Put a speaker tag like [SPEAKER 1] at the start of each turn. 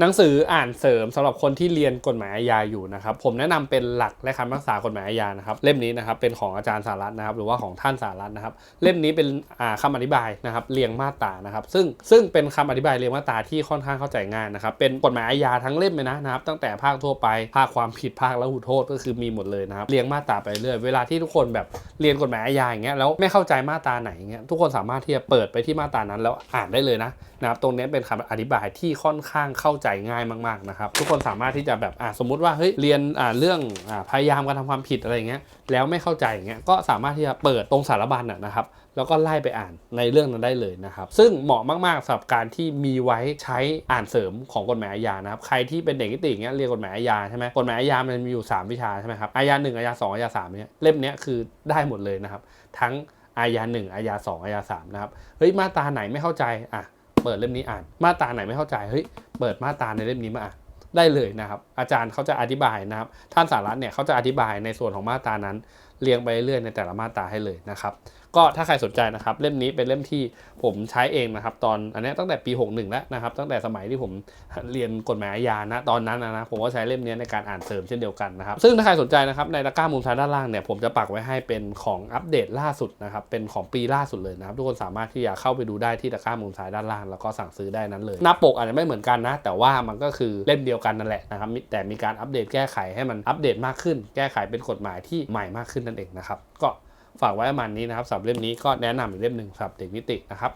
[SPEAKER 1] หนังสืออ่านเสริมสำหรับคนที่เรียนกฎหมายอาญาอยู่นะครับ ผมแนะนำเป็นหลักและคำพิพักษากฎหมายอาญานะครับ เล่มนี้นะครับเป็นของอาจารย์สารัตน์นะครับ หรือว่าของท่านสารัตน์นะครับ เล่มนี้เป็นอ่าคำอธิบายนะครับเรียงมาตรานะครับ ซึ่งซึ่งเป็นคำอธิบายเรียงมาตราที่ค่อนข้างเข้าใจง่ายนะครับ เป็นกฎหมายอาญาทั้งเล่มเลยนะนะครับ ตั้งแต่ภาคทั่วไปภาคความผิดภาคละหุโทษก็คือมีหมดเลยนะครับเรียงมาตราไปเรื่อยเวลาที่ทุกคนแบบเรียนกฎหมายอาญาอย่างเงี้ยแล้วไม่เข้าใจมาตราไหนอย่างเงี้ยทุกคนสามารถที่จะเปิดไปที่มาตรานั้นแล้วอ่านได้เลยนะนะครับตรงนี้เป็นคำอธิบายที่ค่อนข้างเข้าใจง่ายมากๆนะครับทุกคนสามารถที่จะแบบอ่าสมมุติว่าเฮ้ยเรียนอ่าเรื่องอ่าพยายามการทำความผิดอะไรเงี้ยแล้วไม่เข้าใจเงี้ยก็สามารถที่จะเปิดตรงสารบัญนะนะครับแล้วก็ไล่ไปอ่านในเรื่องนั้นได้เลยนะครับซึ่งเหมาะมากๆสำหรับการที่มีไว้ใช้อ่านเสริมของกฎหมายอาญานะครับใครที่เป็นเด็กนิติเงี้ยเรียนกฎหมายอาญาใช่ไหมกฎหมายอาญามันมีอยู่ 3 วิชาใช่ไหมครับอาญา1อาญา2องอาญา3เนี่ยเล่มเนี้ยคือได้หมดเลยนะครับทั้งอาญา1อาญา2องอาญา3นะครับเฮ้ยมาตราไหนไม่เข้าใจอะ เปิดเล่มนี้อ่าน มาตราไหนไม่เข้าใจเฮ้ยเปิดมาตราในเล่มนี้มาอ่านได้เลยนะครับ อาจารย์เขาจะอธิบายนะครับ ท่านสารัตเนี่ยเขาจะอธิบายในส่วนของมาตรานั้น เรียงไปเรื่อยในแต่ละมาตราให้เลยนะครับ ก็ถ้าใครสนใจนะครับ เล่มนี้เป็นเล่มที่ผมใช้เองนะครับ ตอนอันนี้ตั้งแต่ปี 61 แล้วนะครับ ตั้งแต่สมัยที่ผมเรียนกฎหมายอาญานะตอนนั้นนะนะผมก็ใช้เล่มนี้ในการอ่านเสริมเช่นเดียวกันนะครับ ซึ่งถ้าใครสนใจนะครับในตะกร้ามุมซ้ายด้านล่างเนี่ยผมจะปักไว้ให้เป็นของอัปเดตล่าสุดนะครับเป็นของปีล่าสุดเลยนะครับทุกคนสามารถที่จะเข้าไปดูได้ที่ตะกร้ามุมซ้ายด้านล่างแล้วก็สั่งซื้อได้นั้นเลยหน้าปกอาจจะไม่เหมือนกันนะ แต่ว่ามันก็คือเล่มเดียวกันนั่นแหละนะครับแต่มีการอัปเดตแก้ไขให้มันอัปเดตมากขึ้น แก้ไขเป็นกฎหมายที่ใหม่มากขึ้นนั่นเองนะครับ ก็ฝากไว้ประมาณนี้นะครับสำหรับเล่มนี้ก็แนะนำอีกเล่มหนึ่งสำหรับเด็กนิตินะครับ